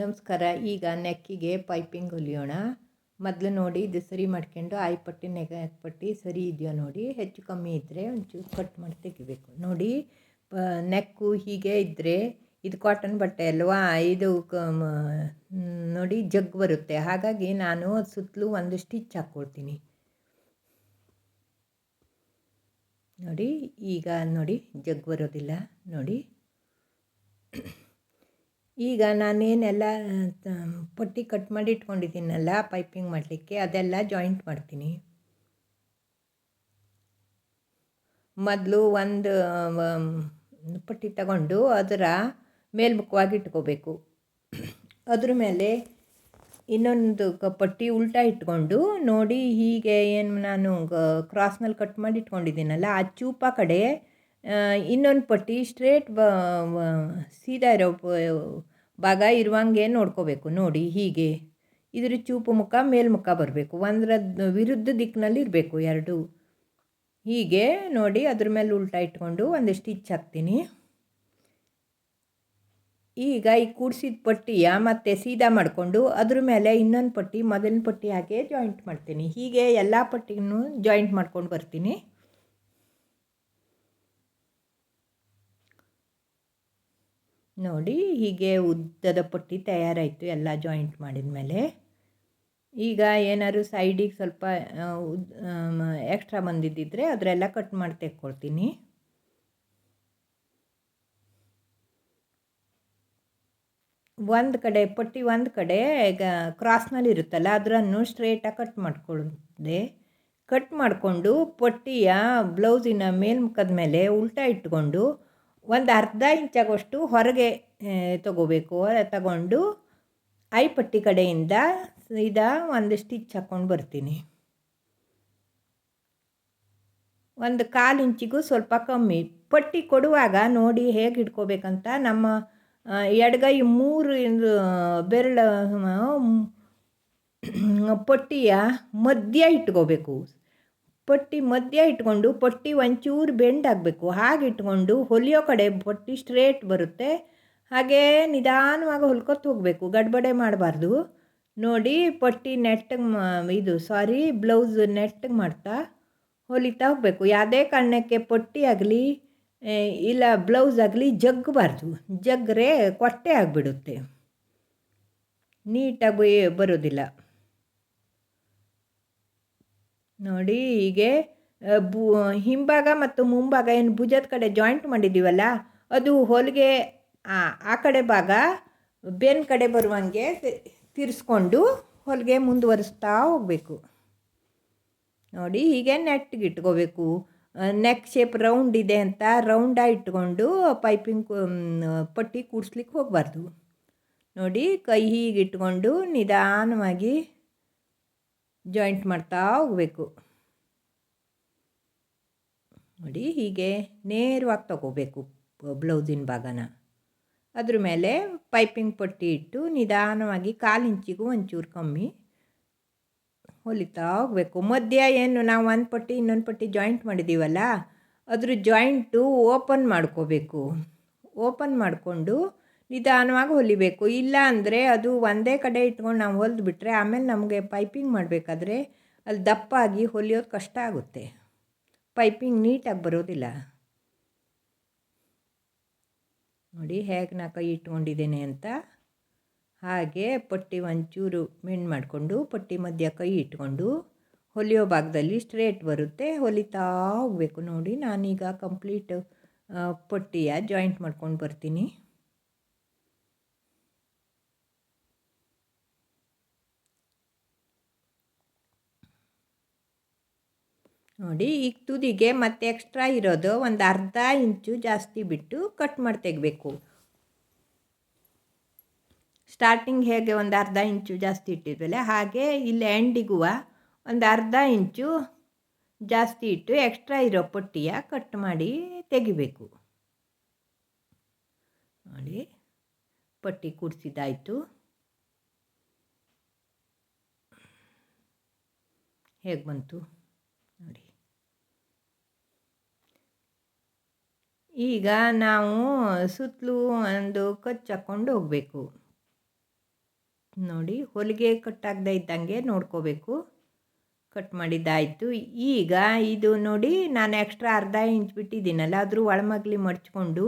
ನಮಸ್ಕಾರ, ಈಗ ನೆಕ್ಕಿಗೆ ಪೈಪಿಂಗ್ ಹೊಲಿಯೋಣ. ಮೊದಲು ನೋಡಿ, ಇದು ಸರಿ ಮಾಡ್ಕೊಂಡು ಆಯ್ ಪಟ್ಟಿ, ನೆಗ ಪಟ್ಟಿ ಸರಿ ಇದೆಯೋ ನೋಡಿ, ಹೆಚ್ಚು ಕಮ್ಮಿ ಇದ್ದರೆ ಒಂಚೂರು ಕಟ್ ಮಾಡಿ ತೆಗಿಬೇಕು. ನೋಡಿ ನೆಕ್ಕು ಹೀಗೆ ಇದ್ದರೆ ಇದು ಕಾಟನ್ ಬಟ್ಟೆ ಅಲ್ವಾ, ಇದು ನೋಡಿ ಜಗ್ ಬರುತ್ತೆ. ಹಾಗಾಗಿ ನಾನು ಸುತ್ತಲೂ ಒಂದು ಸ್ಟಿಚ್ ಹಾಕ್ಕೊಳ್ತೀನಿ ನೋಡಿ, ಈಗ ನೋಡಿ, ಜಗ್ ಬರೋದಿಲ್ಲ. ನೋಡಿ. ಈಗ ನಾನೇನೆಲ್ಲ ಪಟ್ಟಿ ಕಟ್ ಮಾಡಿ ಇಟ್ಕೊಂಡಿದ್ದೀನಲ್ಲ ಪೈಪಿಂಗ್ ಮಾಡಲಿಕ್ಕೆ, ಅದೆಲ್ಲ ಜಾಯಿಂಟ್ ಮಾಡ್ತೀನಿ. ಮೊದಲು ಒಂದು ಪಟ್ಟಿ ತಗೊಂಡು ಅದರ ಮೇಲ್ಮುಖವಾಗಿ ಇಟ್ಕೋಬೇಕು. ಅದ್ರ ಮೇಲೆ ಇನ್ನೊಂದು ಪಟ್ಟಿ ಉಲ್ಟಾ ಇಟ್ಕೊಂಡು ನೋಡಿ ಹೀಗೆ ಏನು ನಾನು ಕ್ರಾಸ್ನಲ್ಲಿ ಕಟ್ ಮಾಡಿ ಇಟ್ಕೊಂಡಿದ್ದೀನಲ್ಲ, ಆ ಚೂಪ ಕಡೆ ಇನ್ನೊಂದು ಪಟ್ಟಿ ಸ್ಟ್ರೇಟ್ ಸೀದಾ ಇರೋ ಭಾಗ ಇರುವಂಗೆ ನೋಡ್ಕೋಬೇಕು. ನೋಡಿ, ಹೀಗೆ. ಇದ್ರ ಚೂಪು ಮುಖ ಮೇಲ್ಮುಖ ಬರಬೇಕು. ಒಂದರ ವಿರುದ್ಧ ದಿಕ್ಕಿನಲ್ಲಿ ಇರಬೇಕು ಎರಡು. ಹೀಗೆ ನೋಡಿ, ಅದ್ರ ಮೇಲೆ ಉಲ್ಟಾ ಇಟ್ಕೊಂಡು ಒಂದು ಸ್ಟಿಚ್ ಹಾಕ್ತೀನಿ. ಈಗ ಈ ಕೂಡಿಸಿದ ಪಟ್ಟಿಯ ಮತ್ತೆ ಸೀದಾ ಮಾಡಿಕೊಂಡು ಅದ್ರ ಮೇಲೆ ಇನ್ನೊಂದು ಪಟ್ಟಿ, ಮೊದಲಿನ ಪಟ್ಟಿ ಹಾಕಿ ಜಾಯಿಂಟ್ ಮಾಡ್ತೀನಿ. ಹೀಗೆ ಎಲ್ಲ ಪಟ್ಟಿನೂ ಜಾಯಿಂಟ್ ಮಾಡ್ಕೊಂಡು ಬರ್ತೀನಿ. ನೋಡಿ ಹೀಗೆ ಉದ್ದದ ಪಟ್ಟಿ ತಯಾರಾಯಿತು ಎಲ್ಲ ಜಾಯಿಂಟ್ ಮಾಡಿದ ಮೇಲೆ. ಈಗ ಏನಾದ್ರು ಸೈಡಿಗೆ ಸ್ವಲ್ಪ ಎಕ್ಸ್ಟ್ರಾ ಬಂದಿದ್ದಿದ್ರೆ ಅದರೆಲ್ಲ ಕಟ್ ಮಾಡಿ ತೆಕ್ಕೊಳ್ತೀನಿ. ಒಂದು ಕಡೆ, ಪಟ್ಟಿ ಒಂದು ಕಡೆ, ಈಗ ಕ್ರಾಸ್ನಲ್ಲಿ ಇರುತ್ತಲ್ಲ ಅದರನ್ನು ಸ್ಟ್ರೇಟಾಗಿ ಕಟ್ ಮಾಡ್ಕೊಳ್ಳದೆ. ಕಟ್ ಮಾಡಿಕೊಂಡು ಪಟ್ಟಿಯ ಬ್ಲೌಸಿನ ಮೇಲ್ಮುಖದ ಮೇಲೆ ಉಲ್ಟಾ ಇಟ್ಕೊಂಡು ಒಂದು ಅರ್ಧ ಇಂಚಾಗುವಷ್ಟು ಹೊರಗೆ ತಗೋಬೇಕು. ತಗೊಂಡು ಐ ಪಟ್ಟಿ ಕಡೆಯಿಂದ ಇದ ಒಂದು ಸ್ಟಿಚ್ ಹಾಕ್ಕೊಂಡು ಬರ್ತೀನಿ. ಒಂದು ಕಾಲು ಇಂಚಿಗೂ ಸ್ವಲ್ಪ ಕಮ್ಮಿ. ಪಟ್ಟಿ ಕೊಡುವಾಗ ನೋಡಿ ಹೇಗೆ ಇಟ್ಕೋಬೇಕಂತ ನಮ್ಮ ಎಡಗೈ ಮೂರು ಬೆರಳ ಪಟ್ಟಿಯ ಮಧ್ಯ ಇಟ್ಕೋಬೇಕು. ಪಟ್ಟಿ ಮಧ್ಯ ಇಟ್ಕೊಂಡು ಪಟ್ಟಿ ಒಂಚೂರು ಬೆಂಡ್ ಆಗಬೇಕು. ಹಾಗೆ ಇಟ್ಕೊಂಡು ಹೊಲಿಯೋ ಕಡೆ ಪಟ್ಟಿ ಸ್ಟ್ರೇಟ್ ಬರುತ್ತೆ. ಹಾಗೇ ನಿಧಾನವಾಗಿ ಹೊಲ್ಕೊತ ಹೋಗಬೇಕು. ಗಡ್ಬಡೆ ಮಾಡಬಾರ್ದು. ನೋಡಿ ಪಟ್ಟಿ ಮಾ, ಇದು ಸಾರಿ ಬ್ಲೌಸ್ ನೆಟ್ಟಗೆ ಮಾಡ್ತಾ ಹೊಲಿತಾ ಹೋಗಬೇಕು. ಯಾವುದೇ ಕಾರಣಕ್ಕೆ ಪಟ್ಟಿ ಆಗಲಿ ಇಲ್ಲ ಬ್ಲೌಸ್ ಆಗಲಿ ಜಗ್ಗಬಾರ್ದು ಜಗ್ಗರೆ ಕೊಟ್ಟೆ ಆಗಿಬಿಡುತ್ತೆ. ನೀಟಾಗಿ ಬರೋದಿಲ್ಲ. ನೋಡಿ, ಹೀಗೆ ಬು ಹಿಂಭಾಗ ಮತ್ತು ಮುಂಭಾಗ ಏನು ಭುಜದ ಕಡೆ ಜಾಯಿಂಟ್ ಮಾಡಿದ್ದೀವಲ್ಲ, ಅದು ಹೊಲಿಗೆ, ಆ ಕಡೆ ಭಾಗ, ಬೆನ್ ಕಡೆ ಬರುವಂಗೆ ತಿರ್ಸ್ಕೊಂಡು ಹೊಲಿಗೆ ಮುಂದುವರಿಸ್ತಾ ಹೋಗಬೇಕು. ನೋಡಿ, ಹೀಗೆ ನೆಟ್ಟಿಗೆ ಇಟ್ಕೋಬೇಕು. ನೆಕ್ ಶೇಪ್ ರೌಂಡ್ ಇದೆ ಅಂತ ರೌಂಡಾಗಿ ಇಟ್ಕೊಂಡು ಪೈಪಿಂಗ್ ಪಟ್ಟಿ ಕೂಡಿಸ್ಲಿಕ್ಕೆ ಹೋಗಬಾರ್ದು. ನೋಡಿ, ಕೈ ಹೀಗೆ ಇಟ್ಕೊಂಡು ನಿಧಾನವಾಗಿ ಜಾಯಿಂಟ್ ಮಾಡ್ತಾ ಹೋಗಬೇಕು. ನೋಡಿ ಹೀಗೆ ನೇರವಾಗಿ ತಗೋಬೇಕು ಬ್ಲೌಸಿನ ಭಾಗನ. ಅದ್ರ ಮೇಲೆ ಪೈಪಿಂಗ್ ಪಟ್ಟಿ ಇಟ್ಟು ನಿಧಾನವಾಗಿ ಕಾಲು ಇಂಚಿಗೂ ಒಂಚೂರು ಕಮ್ಮಿ ಹೊಲಿತಾ ಹೋಗಬೇಕು. ಮಧ್ಯ ಏನು ನಾವು ಒಂದು ಪಟ್ಟಿ ಇನ್ನೊಂದು ಪಟ್ಟಿ ಜಾಯಿಂಟ್ ಮಾಡಿದ್ದೀವಲ್ಲ ಅದ್ರ ಜಾಯಿಂಟು ಓಪನ್ ಮಾಡ್ಕೋಬೇಕು. ಓಪನ್ ಮಾಡಿಕೊಂಡು ನಿಧಾನವಾಗಿ ಹೊಲಿಬೇಕು. ಇಲ್ಲ ಅಂದರೆ ಅದು ಒಂದೇ ಕಡೆ ಇಟ್ಕೊಂಡು ನಾವು ಹೊಲಿದು ಬಿಟ್ಟರೆ ಆಮೇಲೆ ನಮಗೆ ಪೈಪಿಂಗ್ ಮಾಡಬೇಕಾದ್ರೆ ಅಲ್ಲಿ ದಪ್ಪಾಗಿ ಹೊಲಿಯೋದು ಕಷ್ಟ ಆಗುತ್ತೆ. ಪೈಪಿಂಗ್ ನೀಟಾಗಿ ಬರೋದಿಲ್ಲ. ನೋಡಿ ಹೇಗೆ ನಾ ಕೈ ಇಟ್ಕೊಂಡಿದ್ದೇನೆ ಅಂತ. ಹಾಗೆ ಪಟ್ಟಿ ಒಂಚೂರು ಮೆಣ್ ಮಾಡಿಕೊಂಡು ಪಟ್ಟಿ ಮಧ್ಯ ಕೈ ಇಟ್ಕೊಂಡು ಹೊಲಿಯೋ ಭಾಗದಲ್ಲಿ ಸ್ಟ್ರೇಟ್ ಬರುತ್ತೆ. ಹೊಲಿತಾ ಹೋಗಬೇಕು. ನೋಡಿ ನಾನೀಗ ಕಂಪ್ಲೀಟ್ ಪಟ್ಟಿಯ ಜಾಯಿಂಟ್ ಮಾಡ್ಕೊಂಡು ಬರ್ತೀನಿ. ನೋಡಿ ಈಗ ತುದಿಗೆ ಮತ್ತೆ ಎಕ್ಸ್ಟ್ರಾ ಇರೋದು ಒಂದು ಅರ್ಧ ಇಂಚು ಜಾಸ್ತಿ ಬಿಟ್ಟು ಕಟ್ ಮಾಡಿ ತೆಗಿಬೇಕು. ಸ್ಟಾರ್ಟಿಂಗ್ ಹೇಗೆ ಒಂದು ಅರ್ಧ ಇಂಚು ಜಾಸ್ತಿ ಇಟ್ಟಿದ್ವಲ್ಲ, ಹಾಗೆ ಇಲ್ಲಿ ಎಂಡಿಗೂ ಒಂದು ಅರ್ಧ ಇಂಚು ಜಾಸ್ತಿ ಇಟ್ಟು ಎಕ್ಸ್ಟ್ರಾ ಇರೋ ಪಟ್ಟಿಯ ಕಟ್ ಮಾಡಿ ತೆಗಿಬೇಕು. ನೋಡಿ, ಪಟ್ಟಿ ಕೂಡಿಸಿದ್ದಾಯಿತು. ಹೇಗೆ ಬಂತು ನೋಡಿ ಈಗ ನಾವು ಸುತ್ತಲೂ ಒಂದು ಕಚ್ಚು ಹಾಕ್ಕೊಂಡು ಹೋಗಬೇಕು. ನೋಡಿ, ಹೊಲಿಗೆ ಕಟ್ಟಾಗದೇ ಇದ್ದಂಗೆ ನೋಡ್ಕೋಬೇಕು. ಕಟ್ ಮಾಡಿದ್ದಾಯಿತು. ಈಗ ಇದು ನೋಡಿ, ನಾನು ಎಕ್ಸ್ಟ್ರಾ ಅರ್ಧ ಇಂಚ್ ಬಿಟ್ಟಿದ್ದೀನಲ್ಲ ಅದ್ರ ಒಳಮಗ್ಲಿ ಮಡ್ಚ್ಕೊಂಡು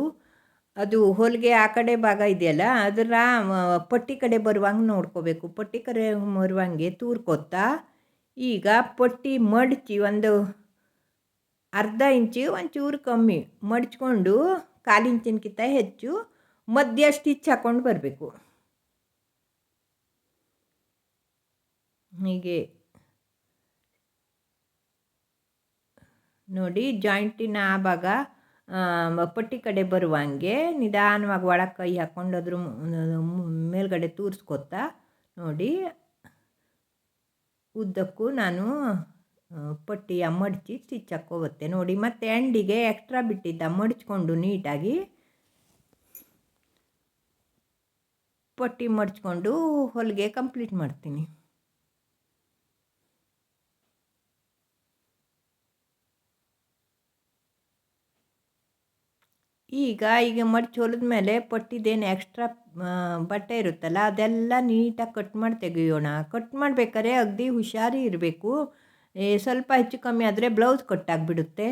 ಅದು ಹೊಲಿಗೆ ಆ ಕಡೆ ಭಾಗ ಇದೆಯಲ್ಲ, ಅದರ ಪಟ್ಟಿ ಕಡೆ ಬರುವಂಗೆ ನೋಡ್ಕೋಬೇಕು. ಪಟ್ಟಿ ಕಡೆ ಬರುವಂಗೆ ತೂರ್ಕೊತ್ತಾ, ಈಗ ಪಟ್ಟಿ ಮಡಚಿ ಒಂದು ಅರ್ಧ ಇಂಚು, ಒಂಚೂರು ಕಮ್ಮಿ ಮಡ್ಚ್ಕೊಂಡು ಕಾಲು ಇಂಚಿನಕ್ಕಿಂತ ಹೆಚ್ಚು ಮಧ್ಯ ಸ್ಟಿಚ್ ಹಾಕ್ಕೊಂಡು ಬರಬೇಕು. ಹೀಗೆ. ನೋಡಿ, ಜಾಯಿಂಟಿನ ಆ ಭಾಗ ಪಟ್ಟಿ ಕಡೆ ಬರುವಂಗೆ ನಿಧಾನವಾಗಿ ಒಳಗೆ ಕೈ ಹಾಕ್ಕೊಂಡು ಅದ್ರ ಮೇಲ್ಗಡೆ ತೂರಿಸ್ಕೊತಾ ನೋಡಿ. ಉದ್ದಕ್ಕೂ ನಾನು ಪಟ್ಟಿಯ ಮಡಚಿ ಸ್ಟಿಚ್ ಹಾಕ್ಕೋಬತ್ತೆ ನೋಡಿ, ಮತ್ತು ಎಂಡಿಗೆ ಎಕ್ಸ್ಟ್ರಾ ಬಿಟ್ಟಿದ್ದ ಮಡಚ್ಕೊಂಡು ನೀಟಾಗಿ ಪಟ್ಟಿ ಮಡ್ಚ್ಕೊಂಡು ಹೊಲಿಗೆ ಕಂಪ್ಲೀಟ್ ಮಾಡ್ತೀನಿ. ಈಗ ಈಗ ಮಡ್ಚಿ ಹೊಲಿದ ಮೇಲೆ ಪಟ್ಟಿದೇನು ಎಕ್ಸ್ಟ್ರಾ ಬಟ್ಟೆ ಇರುತ್ತಲ್ಲ, ಅದೆಲ್ಲ ನೀಟಾಗಿ ಕಟ್ ಮಾಡಿ ತೆಗೆಯೋಣ. ಕಟ್ ಮಾಡಬೇಕಾದ್ರೆ ಅಗದಿ ಹುಷಾರಿ ಇರಬೇಕು. ಸ್ವಲ್ಪ ಹೆಚ್ಚು ಕಮ್ಮಿ ಆದರೆ ಬ್ಲೌಸ್ ಕಟ್ಟಾಗಿಬಿಡುತ್ತೆ.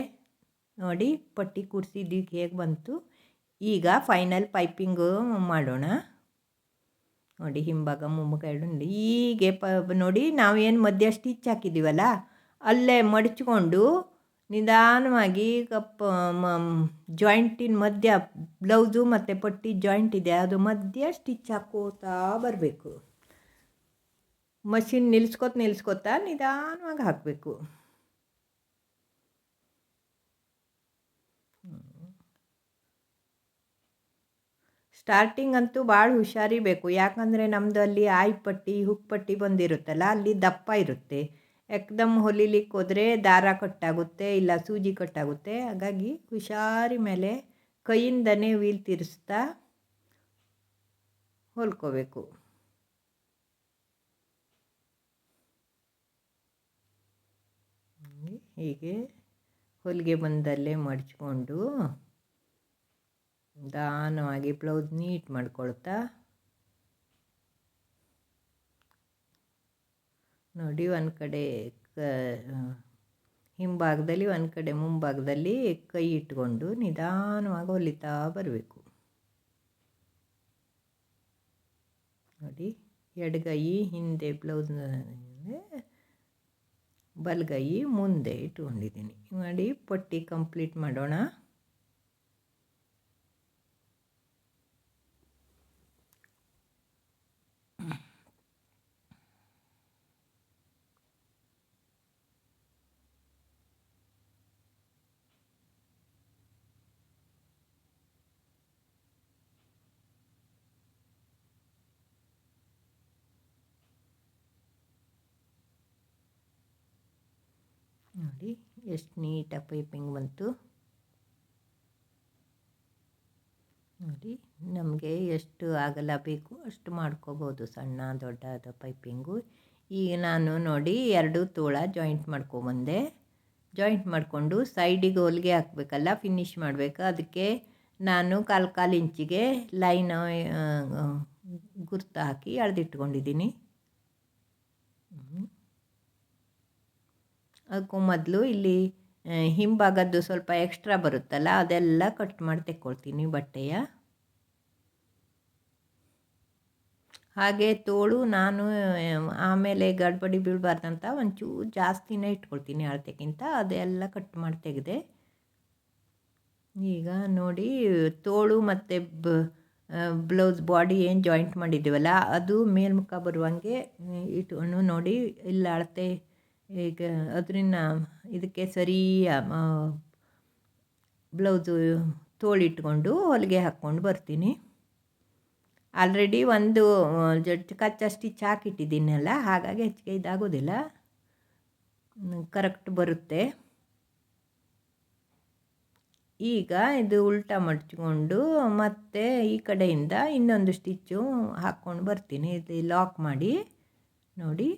ನೋಡಿ, ಪಟ್ಟಿ ಕೂಡಿಸಿದ್ದಕ್ಕೆ ಹೇಗೆ ಬಂತು. ಈಗ ಫೈನಲ್ ಪೈಪಿಂಗು ಮಾಡೋಣ. ನೋಡಿ, ಹಿಂಭಾಗ ಮುಂಭಾಗ ಎರಡು ಹೀಗೆ ಪ, ನೋಡಿ, ನಾವೇನು ಮಧ್ಯ ಸ್ಟಿಚ್ ಹಾಕಿದ್ದೀವಲ್ಲ ಅಲ್ಲೇ ಮಡಚ್ಕೊಂಡು ನಿಧಾನವಾಗಿ ಕಪ್ಪ ಜಾಯಿಂಟಿನ ಮಧ್ಯ ಬ್ಲೌಸು ಮತ್ತು ಪಟ್ಟಿ ಜಾಯಿಂಟ್ ಇದೆ, ಅದು ಮಧ್ಯ ಸ್ಟಿಚ್ ಹಾಕೋತಾ ಬರಬೇಕು. ಮಷಿನ್ ನಿಲ್ಸ್ಕೊತ ನಿಲ್ಸ್ಕೊತಾ ನಿಧಾನವಾಗಿ ಹಾಕಬೇಕು. ಸ್ಟಾರ್ಟಿಂಗ್ ಅಂತೂ ಭಾಳ ಹುಷಾರಿ ಬೇಕು. ಯಾಕಂದರೆ ನಮ್ಮದು ಅಲ್ಲಿ ಆಯ್ ಪಟ್ಟಿ, ಹುಕ್ ಪಟ್ಟಿ ಬಂದಿರುತ್ತಲ್ಲ, ಅಲ್ಲಿ ದಪ್ಪ ಇರುತ್ತೆ. ಎಕ್ದಮ್ ಹೊಲಿಲಿಕ್ಕೆ ಹೋದರೆ ದಾರ ಕಟ್ಟಾಗುತ್ತೆ, ಇಲ್ಲ ಸೂಜಿ ಕಟ್ಟಾಗುತ್ತೆ. ಹಾಗಾಗಿ ಹುಷಾರಿ ಮೇಲೆ ಕೈಯಿಂದನೇ ವೀಲ್ ತಿರ್ಸ್ತಾ ಹೊಲ್ಕೋಬೇಕು. ಹೀಗೆ ಹೊಲಿಗೆ ಬಂದಲ್ಲೇ ಮಡಚ್ಕೊಂಡು ನಿಧಾನವಾಗಿ ಬ್ಲೌಸ್ ನೀಟ್ ಮಾಡ್ಕೊಳ್ತಾ ನೋಡಿ ಒಂದು ಕಡೆ ಕ ಹಿಂಭಾಗದಲ್ಲಿ ಒಂದು ಕಡೆ ಮುಂಭಾಗದಲ್ಲಿ ಕೈ ಇಟ್ಕೊಂಡು ನಿಧಾನವಾಗಿ ಹೊಲಿತಾ ಬರಬೇಕು. ನೋಡಿ ಎಡಗೈ ಹಿಂದೆ ಬ್ಲೌಸ್ ಬಲಗೈ ಮುಂದೆ ಇಟ್ಕೊಂಡಿದ್ದೀನಿ ಮಾಡಿ ಪಟ್ಟಿ ಕಂಪ್ಲೀಟ್ ಮಾಡೋಣ. ನೋಡಿ, ಎಷ್ಟು ನೀಟಾಗಿ ಪೈಪಿಂಗ್ ಬಂತು. ನೋಡಿ, ನಮಗೆ ಎಷ್ಟು ಆಗಲ್ಲ ಬೇಕು, ಅಷ್ಟು ಮಾಡ್ಕೋಬೋದು ಸಣ್ಣ ದೊಡ್ಡದ ಪೈಪಿಂಗು. ಈಗ ನಾನು ನೋಡಿ ಎರಡು ತೋಳ ಜಾಯಿಂಟ್ ಮಾಡ್ಕೊಬಂದೆ. ಜಾಯಿಂಟ್ ಮಾಡಿಕೊಂಡು ಸೈಡಿಗೆ ಹೊಲಿಗೆ ಹಾಕಬೇಕಲ್ಲ ಫಿನಿಶ್ ಮಾಡಬೇಕು. ಅದಕ್ಕೆ ನಾನು ಕಾಲು ಕಾಲು ಇಂಚಿಗೆ ಲೈನ್ ಗುರ್ತು ಹಾಕಿ ಅಳೆದಿಟ್ಕೊಂಡಿದ್ದೀನಿ. ಅದಕ್ಕೂ ಮೊದಲು ಇಲ್ಲಿ ಹಿಂಭಾಗದ್ದು ಸ್ವಲ್ಪ ಎಕ್ಸ್ಟ್ರಾ ಬರುತ್ತಲ್ಲ, ಅದೆಲ್ಲ ಕಟ್ ಮಾಡಿ ತೆಕ್ಕೊಳ್ತೀನಿ ಬಟ್ಟೆಯ. ಹಾಗೆ ತೋಳು ನಾನು ಆಮೇಲೆ ಗಡ್ಬಡಿ ಬೀಳಬಾರ್ದಂತ ಒಂಚೂರು ಜಾಸ್ತಿನೇ ಇಟ್ಕೊಳ್ತೀನಿ ಅಳತೆಗಿಂತ ಅದೆಲ್ಲ ಕಟ್ ಮಾಡಿ ತೆಗೆದೆ. ಈಗ ನೋಡಿ, ತೋಳು ಮತ್ತು ಬ್ಲೌಸ್ ಬಾಡಿ ಏನು ಜಾಯಿಂಟ್ ಮಾಡಿದ್ದೀವಲ್ಲ, ಅದು ಮೇಲ್ಮುಖ ಬರುವಂಗೆ ಇಟ್ಕೊಂಡು ನೋಡಿ, ಇಲ್ಲಿ ಅಳತೆ ಈಗ ಅದರಿಂದ ಇದಕ್ಕೆ ಸರಿ ಬ್ಲೌಸು ತೋಳಿಟ್ಕೊಂಡು ಹೊಲಿಗೆ ಹಾಕ್ಕೊಂಡು ಬರ್ತೀನಿ. ಆಲ್ರೆಡಿ ಒಂದು ಕಚ್ಚ ಸ್ಟಿಚ್ ಹಾಕಿಟ್ಟಿದ್ದೀನಲ್ಲ, ಹಾಗಾಗಿ ಹೆಚ್ಚಿಗೆ ಇದಾಗೋದಿಲ್ಲ. ಕರೆಕ್ಟ್ ಬರುತ್ತೆ. ಈಗ ಇದು ಉಲ್ಟಾ ಮಡ್ಚಿಕೊಂಡು ಮತ್ತೆ ಈ ಕಡೆಯಿಂದ ಇನ್ನೊಂದು ಸ್ಟಿಚ್ಚು ಹಾಕ್ಕೊಂಡು ಬರ್ತೀನಿ. ಇದು ಲಾಕ್ ಮಾಡಿ, ನೋಡಿ.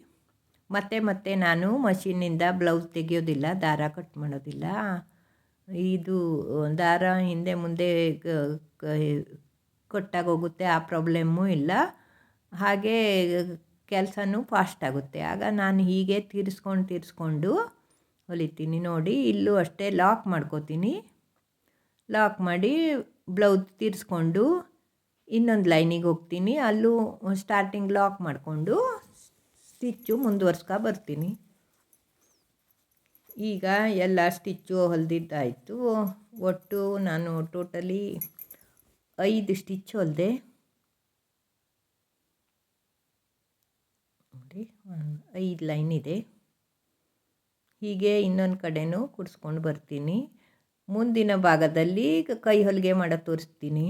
ಮತ್ತೆ ಮತ್ತೆ ನಾನು ಮಷೀನಿಂದ ಬ್ಲೌಸ್ ತೆಗೆಯೋದಿಲ್ಲ, ದಾರ ಕಟ್ ಮಾಡೋದಿಲ್ಲ. ಇದು ದಾರ ಹಿಂದೆ ಮುಂದೆ ಕಟ್ಟಾಗೋಗುತ್ತೆ ಆ ಪ್ರಾಬ್ಲಮ್ಮು ಇಲ್ಲ. ಹಾಗೇ ಕೆಲಸನೂ ಫಾಸ್ಟ್ ಆಗುತ್ತೆ. ಆಗ ನಾನು ಹೀಗೆ ತೀರಿಸ್ಕೊಂಡು ತೀರಿಸ್ಕೊಂಡು ಹೊಲಿತೀನಿ. ನೋಡಿ, ಇಲ್ಲೂ ಅಷ್ಟೇ ಲಾಕ್ ಮಾಡ್ಕೋತೀನಿ. ಲಾಕ್ ಮಾಡಿ ಬ್ಲೌಸ್ ತೀರಿಸ್ಕೊಂಡು ಇನ್ನೊಂದು ಲೈನಿಗೆ ಹೋಗ್ತೀನಿ. ಅಲ್ಲೂ ಸ್ಟಾರ್ಟಿಂಗ್ ಲಾಕ್ ಮಾಡಿಕೊಂಡು ಸ್ಟಿಚ್ಚು ಮುಂದುವರ್ಸ್ಕೊ ಬರ್ತೀನಿ. ಈಗ ಎಲ್ಲ ಸ್ಟಿಚ್ಚು ಹೊಲ್ದಿದ್ದಾಯಿತು. ಒಟ್ಟು ನಾನು ಟೋಟಲಿ ಐದು ಸ್ಟಿಚ್ ಹೊಲ್ದೆ. ನೋಡಿ ಐದು ಲೈನ್ ಇದೆ. ಹೀಗೆ ಇನ್ನೊಂದು ಕಡೆನೂ ಕುಡಿಸ್ಕೊಂಡು ಬರ್ತೀನಿ. ಮುಂದಿನ ಭಾಗದಲ್ಲಿ ಕೈ ಹೊಲಿಗೆ ಮಾಡೋದು ತೋರಿಸ್ತೀನಿ.